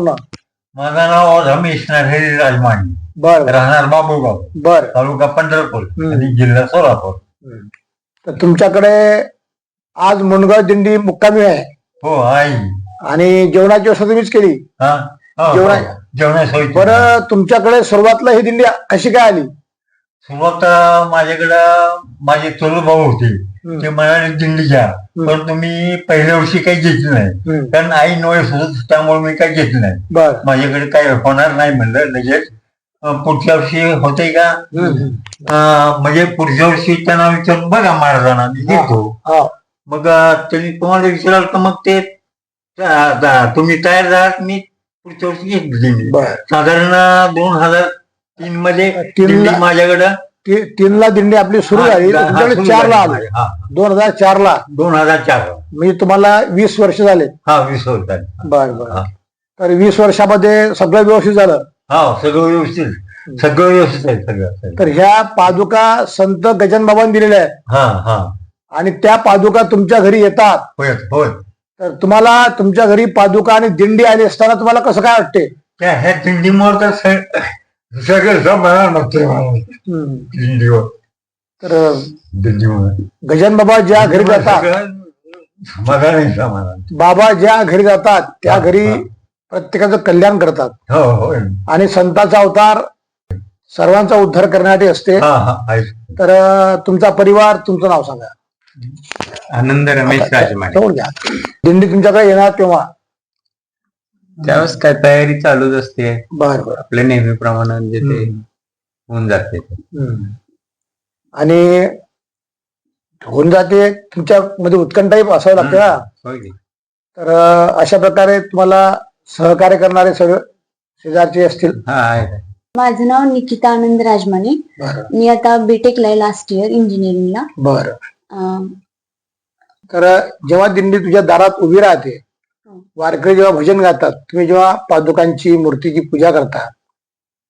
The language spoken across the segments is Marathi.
माझं नाव रमेश नरहरी राजमाणी बर. राहणार बाबूगाव. बर. तालुका पंढरपूर हम्म. आणि जिल्हा सोलापूर. तर तुमच्याकडे आज मुनगाव दिंडी मुक्कामी आहे. हो आई आणि जेवणाची व्यवस्था तुम्हीच केली. हा? हो, जेवणा- हो. जेवणासोयी बरं तुमच्याकडे सुरुवातीला ही दिंडी कशी काय आली? सुरुवात अं, माझ्याकडं माझे चुलत भाऊ होते. ते म्हणाले दिंडी घ्या. पण तुम्ही पहिल्या वर्षी काही घेतली नाही. कारण आई नोळे होत त्यामुळे मी काही घेतली नाही. माझ्याकडे काही होणार नाही म्हणलं लगेच. पुढच्या वर्षी होते का? म्हणजे पुढच्या वर्षी त्यांना विचारून बघा महाराजांना मी घेतो. मग त्यांनी तुम्हाला विचाराल तर मग ते? तुम्ही तयार झालात मी पुढच्या वर्षी घेतली. साधारण दोन हजार तीन मध्ये माझ्याकडं. ती- तीनला दिंडी आपली सुरू हा, झाली. हा, तुमच्याकडे सुरू चारला झाली. आली. हा, दोन हजार चार ला दोन हजार चार. म्हणजे तुम्हाला वीस वर्ष झाले. हा वीस वर्षात बर बर. हा. तर वीस वर्षामध्ये सगळं व्यवस्थित झालं. हा सगळं व्यवस्थित. सगळं व्यवस्थित आहे सगळं सगळं. तर ह्या पादुका संत गजान बाबांनी दिलेल्या आहेत. हा हा. आणि त्या पादुका तुमच्या घरी येतात. होय होय. तर तुम्हाला तुमच्या घरी पादुका आणि दिंडी आली असताना तुम्हाला कसं काय वाटते? त्या ह्या दिंडीमुळे तर स- तर गजान बाबा ज्या घरी जातात समाधान समाधान बाबा ज्या घरी जातात त्या हा, घरी हा. प्रत्येकाचं कल्याण करतात. हो होय आणि संतांचा अवतार सर्वांचा उद्धार करण्यासाठी असते. हा हा. तर तुमचा परिवार तुमचं नाव सांगा. आनंद रमेश राजमाने. दिंडी तुमच्याकडे येणार तेव्हा. त्यावेळेस काय तयारी चालूच असते. बर बर. आपल्या नेहमीप्रमाणे जे ते हम्म. होऊन जाते. आणि होऊन जाते तुमच्या मध्ये उत्कंठाही असावं लागतं ना? होय की? तर अशा प्रकारे तुम्हाला सहकार्य करणारे सगळे शेजारचे असतील. हा आहे. माझं नाव निकिता आनंद राजमाने. बरं. मी आता बीटेकला आहे लास्ट इयर इंजिनिअरिंगला बरं. अं, तर जेव्हा दिंडी तुझ्या दारात उभी राहते. वारकरी जेव्हा भजन गातात तुम्ही जेव्हा पादुकांची मूर्तीची पूजा करता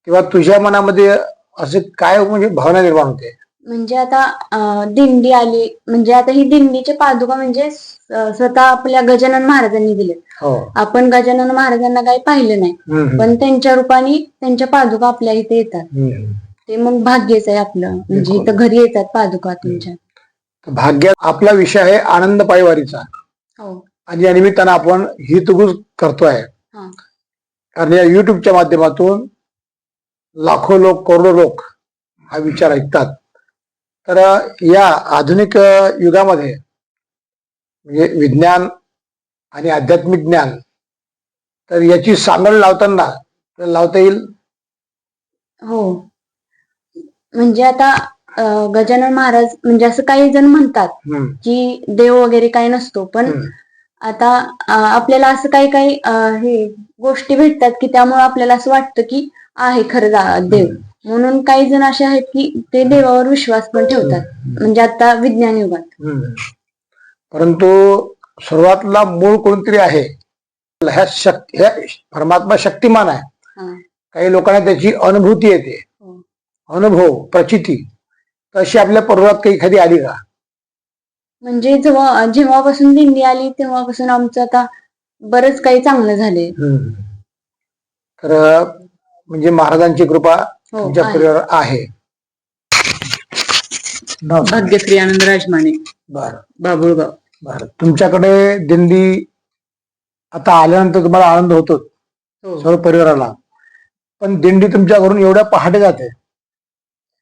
तेव्हा तुझ्या मनामध्ये असे काय म्हणजे भावना निर्माण होते? म्हणजे आता दिंडी आली म्हणजे आता ही दिंडीचे पादुका म्हणजे स्वतः आपल्या गजानन महाराजांनी दिले हो. आपण गजानन महाराजांना काही पाहिलं नाही पण त्यांच्या रूपाने त्यांच्या पादुका आपल्या इथे येतात. ते मग भाग्यच आहे आपलं म्हणजे. इथं घरी येतात पादुका तुमच्या. तर भाग्यात आपला विषय आहे आनंद पायवारीचा हो. आणि या निमित्तानं आपण हितगुज करतोय. कारण या युट्यूबच्या माध्यमातून लाखो लोक करोडो लोक हा विचार ऐकतात. तर या आधुनिक युगामध्ये म्हणजे विज्ञान आणि आध्यात्मिक ज्ञान तर याची सांगड लावताना लावता येईल? हो. म्हणजे आता गजानन महाराज म्हणजे असं काही जण म्हणतात की देव वगैरे काही नसतो पण आता आपल्याला असं काही काही हे गोष्टी भेटतात की त्यामुळे आपल्याला असं वाटतं की आहे खरं देव. म्हणून काही जण असे आहेत की ते देवावर विश्वास पण ठेवतात. म्हणजे आता विज्ञान युगात. परंतु सुरुवातीला मूळ कोणतरी आहे. ह्या शक्ती ह्या परमात्मा शक्तिमान आहे. काही लोकांना त्याची अनुभूती येते. हो. अनुभव प्रचिती. तशी आपल्या पर्वत काही एखादी आली का? म्हणजे जेव्हा जेव्हापासून दिंडी आली तेव्हापासून आमचं आता बरंच काही चांगलं झालंय. तर म्हणजे महाराजांची कृपा हो तुमच्या आहे. परिवार आहे. भाग्यश्री आनंद राजमाने. बरं. बाबुळगाव. बरं. तुमच्याकडे दिंडी आता आल्यानंतर तुम्हाला आनंद होतो. हो. सर्व परिवाराला. पण दिंडी तुमच्या घरून एवढ्या पहाटे जाते.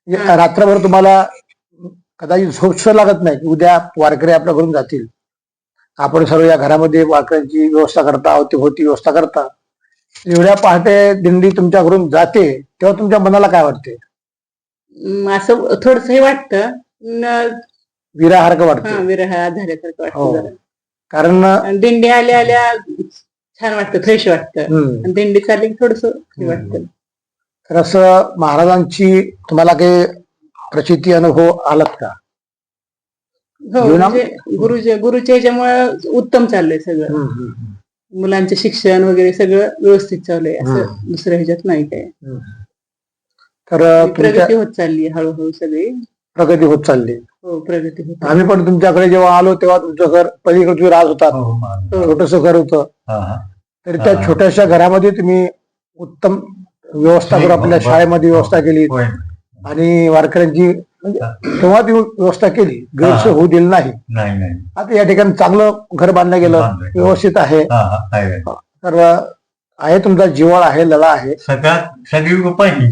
म्हणजे. रात्रभर तुम्हाला कदाचित झोप सुद्धा लागत नाही की उद्या वारकरी आपल्या घरून जातील. आपण सर्व या घरामध्ये वारकऱ्यांची व्यवस्था करता अवतीभोवती व्यवस्था करता. एवढ्या पहाटे दिंडी तुमच्या घरून जाते तेव्हा तुमच्या मनाला काय वाटते? असं थोडस हे वाटतं. हा, वाटते. विरह झाल्यासारखं हो. वाटतं जरा. कारण आणि दिंडी आल्या आल्या छान वाटतं फ्रेश वाटतं. हम्म, आणि दिंडी चालली थोडस हे वाटतं. तर असं महाराजांची तुम्हाला काही प्रचिती अनुभव आलात का हो म्हणजे गुरुच्या गुरुच्या ह्याच्यामुळे उत्तम चाललंय सगळं मुलांचे शिक्षण वगैरे सगळं व्यवस्थित चालू आहे असं. दुसऱ्या ह्याच्यात नाही काय. तर प्रगती होत चालली हळूहळू सगळी प्रगती होत चालली हो प्रगती होत. आम्ही पण तुमच्याकडे जेव्हा आलो तेव्हा तुमचं घर पलीकडचे राज होता हो. हो. छोटस घर होतं हा, हा. तरी त्या. छोट्याशा घरामध्ये तुम्ही उत्तम व्यवस्था करून आपल्या हो, शाळेमध्ये व्यवस्था केली होय आणि वारकऱ्यांची म्हणजे तेव्हा ती व्यवस्था केली. गैरसोय. होऊ दिली नाही. नाही नाही. आता या ठिकाणी चांगलं घर बांधलं गेलं. व्यवस्थित आहे. हा हा आहे आहे. तर आहे तुमचा जिवाळ आहे लढा आहे. सगळ्यात सगळी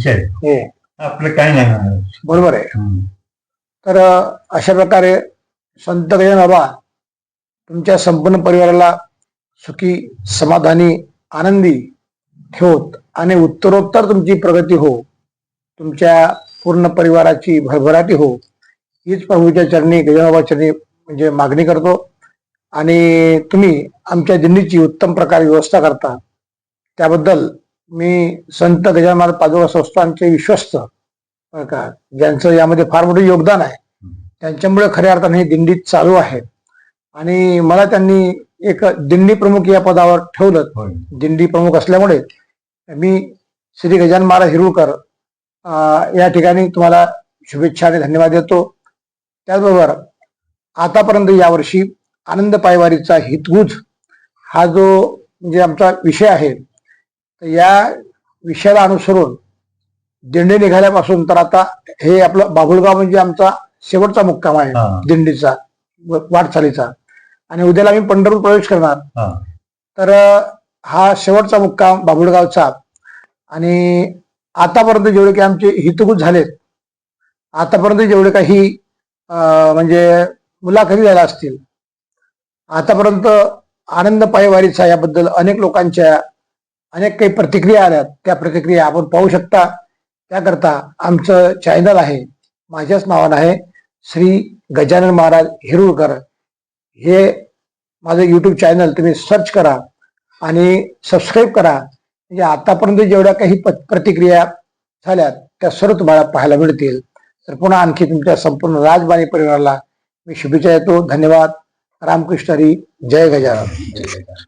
आहे हे. आपलं काही नाही होणार. बरोबर आहे. हम्म. तर अशा प्रकारे संत गजानन बाबा तुमच्या संपूर्ण परिवाराला सुखी समाधानी आनंदी ठेवत. आणि उत्तरोत्तर तुमची प्रगती हो. तुमच्या पूर्ण परिवाराची भरभराटी हो हीच प्रभूच्या चरणी गजानन बाबा चरणी म्हणजे मागणी करतो. आणि तुम्ही आमच्या दिंडीची उत्तम प्रकारे व्यवस्था करता. त्याबद्दल मी संत गजानन महाराज पादुका संस्थानचे विश्वस्त का ज्यांचं यामध्ये फार मोठं योगदान आहे. त्यांच्यामुळे खऱ्या अर्थाने ही दिंडी चालू आहे. आणि मला त्यांनी एक दिंडी प्रमुख या पदावर ठेवलं. दिंडी प्रमुख असल्यामुळे मी श्री गजानन महाराज हिरुळकर या ठिकाणी तुम्हाला शुभेच्छा आणि धन्यवाद देतो. त्याचबरोबर आतापर्यंत यावर्षी आनंद पायवारीचा हितगुज हा जो म्हणजे आमचा विषय आहे तर या विषयाला अनुसरून दिंडी निघाल्यापासून तर आता हे आपलं बाभुळगाव म्हणजे आमचा शेवटचा मुक्काम आहे दिंडीचा वाटचालीचा. आणि उद्याला आम्ही पंढरपूर प्रवेश करणार. तर हा शेवटचा मुक्काम बाबुळगावचा आणि आतापर्यंत जेवढे काही आमचे हितगुज झालेत आतापर्यंत जेवढे काही म्हणजे मुलाखती झाल्या असतील आतापर्यंत आनंद पायवारीचा याबद्दल अनेक लोकांच्या अनेक काही प्रतिक्रिया आल्यात. त्या प्रतिक्रिया आपण पाहू शकता. त्याकरता आमचं चॅनल आहे माझ्याच नावानं आहे श्री गजानन महाराज हिरुळकर. हे माझं यूट्यूब चॅनल तुम्ही सर्च करा आणि सबस्क्राईब करा. म्हणजे आतापर्यंत जेवढ्या काही प्रतिक्रिया झाल्यात त्या सर्व तुम्हाला पाहायला मिळतील. तर पुन्हा आणखी तुमच्या संपूर्ण राजबाणी परिवाराला मी शुभेच्छा देतो. धन्यवाद. रामकृष्ण हरी. जय गजानन.